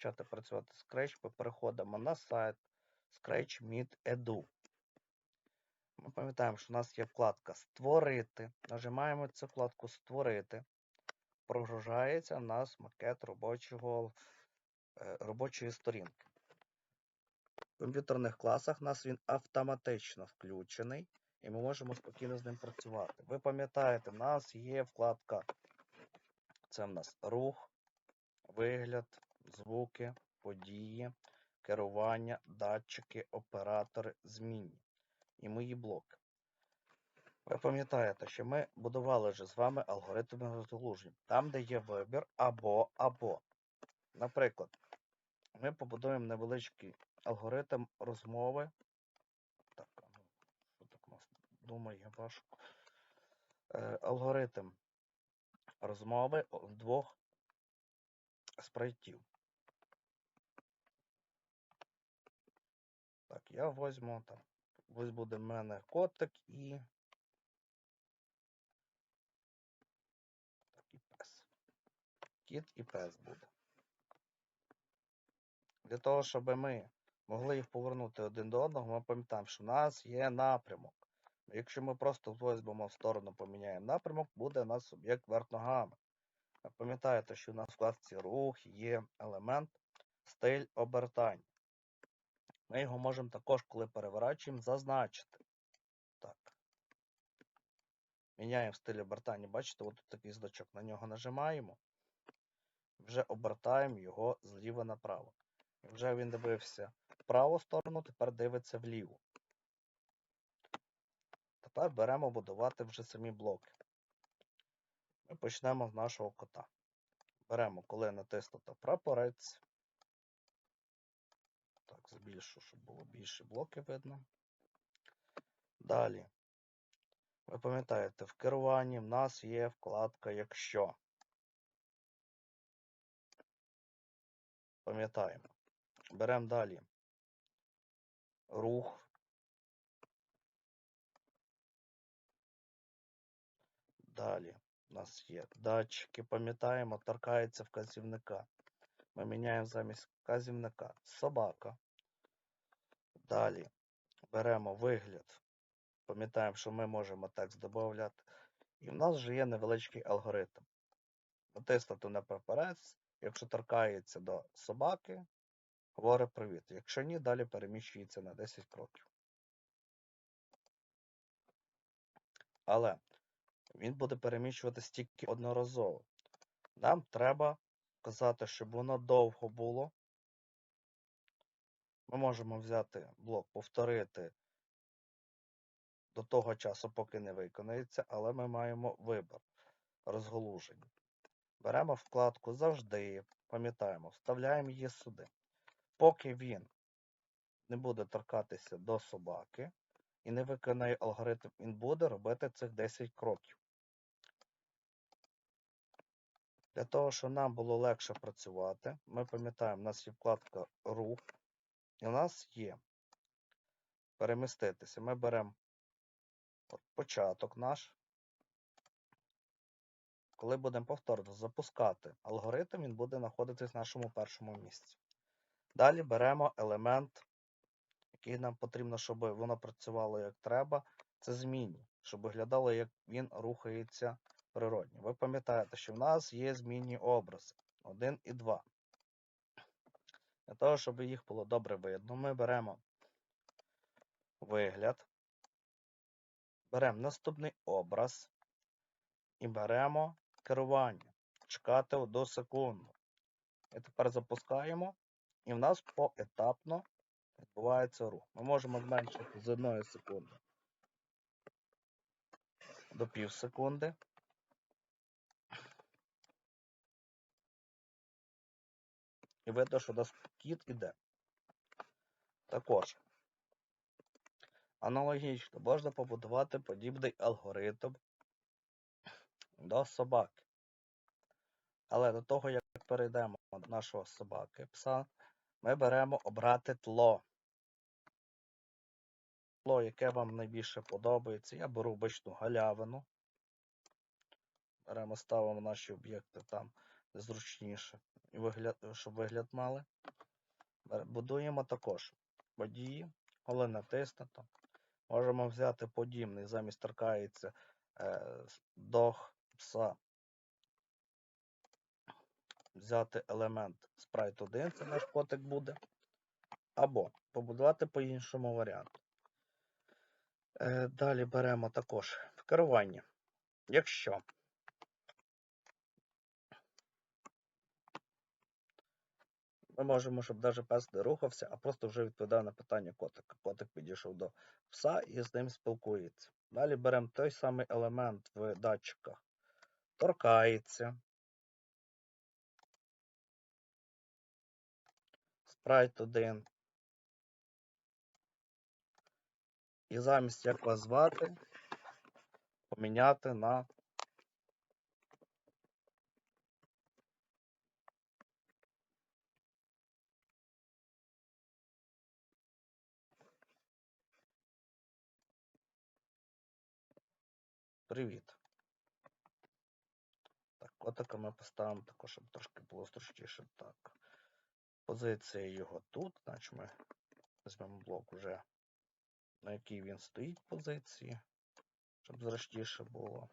почати працювати Scratch, ми переходимо на сайт Scratch.me.edu. Ми пам'ятаємо, що у нас є вкладка Створити. Нажимаємо цю вкладку Створити. Прогружається у нас макет робочого, е, робочої сторінки. В комп'ютерних класах у нас він автоматично включений, і ми можемо спокійно з ним працювати. Ви пам'ятаєте, у нас є вкладка. Це в нас рух, вигляд, звуки, події, керування, датчики, оператори, змінні і мої блоки. Ви пам'ятаєте, що ми будували вже з вами алгоритми розгалуження, там, де є вибір або або. Наприклад, ми побудуємо невеличкий алгоритм розмови. Так, ну, що так у нас думає важко. Е, алгоритм розмови двох спрайтів. Я возьму там. Ось буде в мене котик і. І пес. Кіт і пес буде. Для того, щоб ми могли їх повернути один до одного, ми пам'ятаємо, що в нас є напрямок. Якщо ми просто візьмемо в сторону, поміняємо напрямок, буде у нас об'єкт вверх ногами. Пам'ятаєте, що у нас в вкладці рух є елемент стиль обертань. Ми його можемо також, коли переворачуємо, зазначити. Так. Міняємо стиль обертання. Бачите, от тут такий значок. На нього нажимаємо. Вже обертаємо його зліва направо. Вже він дивився в праву сторону, тепер дивиться вліву. Тепер беремо будувати вже самі блоки. Ми почнемо з нашого кота. Беремо, коли натиснуто прапорець. Так, збільшу, щоб було більше блоків видно. Далі. Ви пам'ятаєте, в керуванні в нас є вкладка Якщо. Пам'ятаємо. Беремо далі рух. Далі у нас є датчики, пам'ятаємо, торкається вказівника. Ми міняємо замість вказівника собака. Далі беремо вигляд. Пам'ятаємо, що ми можемо текст додати. І в нас вже є невеличкий алгоритм. Натиснути на прапорець, якщо торкається до собаки, говорить привіт. Якщо ні, далі переміщується на 10 кроків. Але він буде переміщуватись тільки одноразово. Нам треба казати, щоб воно довго було. Ми можемо взяти блок, повторити до того часу, поки не виконається, але ми маємо вибір розголуження. Беремо вкладку завжди, пам'ятаємо, вставляємо її сюди. Поки він не буде торкатися до собаки і не виконає алгоритм, він буде робити цих 10 кроків. Для того, щоб нам було легше працювати, ми пам'ятаємо, у нас є вкладка Рух, у нас є переміститися. Ми беремо початок наш. Коли будемо повторно запускати алгоритм, він буде знаходитись в нашому першому місці. Далі беремо елемент, який нам потрібно, щоб воно працювало як треба. Це змінні, щоб виглядало, як він рухається природньо. Ви пам'ятаєте, що в нас є змінні образи 1 і 2. Для того, щоб їх було добре видно, ми беремо вигляд, беремо наступний образ і беремо керування. Чекати одну секунду. І тепер запускаємо, і в нас поетапно відбувається рух. Ми можемо зменшити з 1 секунди до пів секунди. І видно, що у нас кіт іде. Також аналогічно можна побудувати подібний алгоритм до собаки. Але до того, як перейдемо до нашого собаки пса, ми беремо обрати тло. Тло, яке вам найбільше подобається. Я беру обичну галявину. Беремо, ставимо наші об'єкти там зручніше, щоб вигляд мали. Будуємо також події, коли натиснуто. Можемо взяти подібний, замість торкається е, с- пса. Взяти елемент спрайт 1, це наш котик буде. Або побудувати по іншому варіанту. Е, далі беремо також керування. Якщо ми можемо, щоб навіть пес не рухався, а просто вже відповідав на питання котика. Котик підійшов до пса і з ним спілкується. Далі беремо той самий елемент в датчиках. Торкається. Спрайт 1. І замість як вас звати, поміняти на Привіт. Так, котика ми поставимо також, щоб трошки було зручніше. Так. Позиція його тут, значить ми візьмемо блок уже, на якій він стоїть позиції, щоб зручніше було.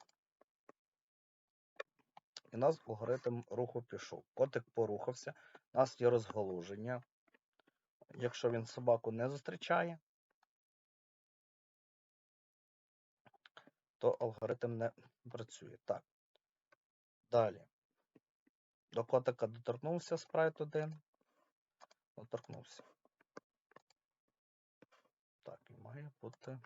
І у нас алгоритм руху пішов. Котик порухався, у нас є розгалуження. Якщо він собаку не зустрічає, то алгоритм не працює. Так. Далі. До котика доторкнувся спрайт 1. Доторкнувся. Так, і має бути.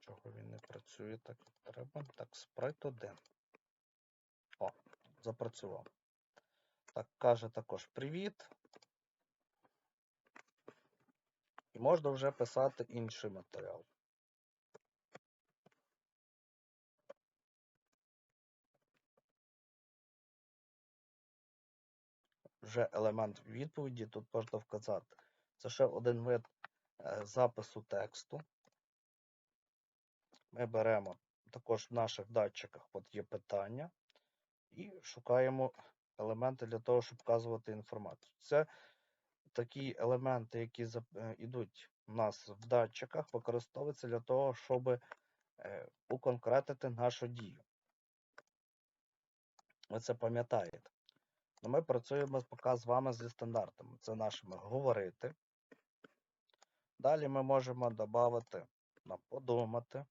Чого він не працює так, треба. Так, спрайт 1. О, запрацював. Так, каже також привіт. І можна вже писати інший матеріал. Вже елемент відповіді тут можна вказати. Це ще один вид е, запису тексту. Ми беремо також в наших датчиках от є питання і шукаємо елементи для того, щоб вказувати інформацію. Це такі елементи, які е, йдуть у нас в датчиках, використовуються для того, щоб е, уконкретити нашу дію. Ви це пам'ятаєте. Ну, ми працюємо поки з вами зі стандартами. Це нашими говорити. Далі ми можемо додати на подумати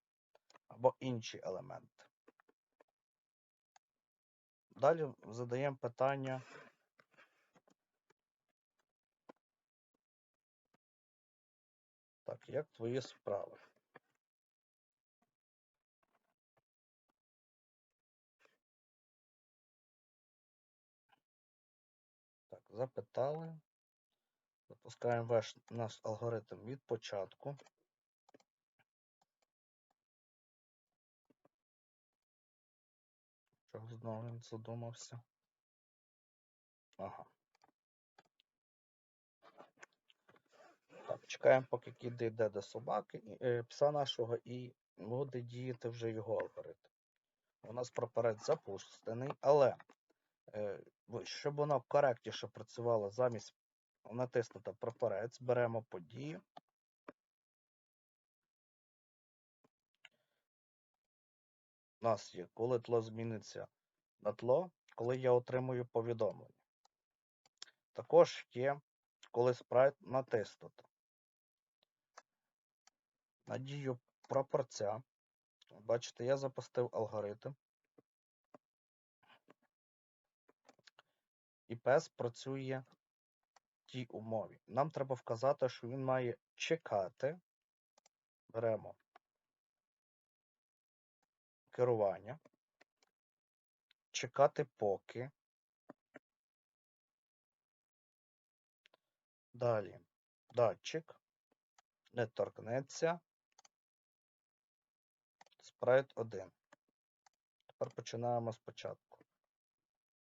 або інші елементи. Далі задаємо питання. Так, як твої справи? Так, запитали. Запускаємо ваш наш алгоритм від початку. Чого знову він задумався? Ага. Так, чекаємо, поки кіт дійде до собаки, е, пса нашого, і буде діяти вже його алгоритм. У нас прапорець запущений, але е, щоб воно коректніше працювало замість натиснути прапорець, беремо подію. У нас є, коли тло зміниться на тло, коли я отримую повідомлення. Також є, коли спрайт натиснуто. На дію прапорця. Бачите, я запустив алгоритм. І пес працює в тій умові. Нам треба вказати, що він має чекати. Беремо керування. Чекати поки. Далі датчик. Не торкнеться. Спрайт 1. Тепер починаємо спочатку.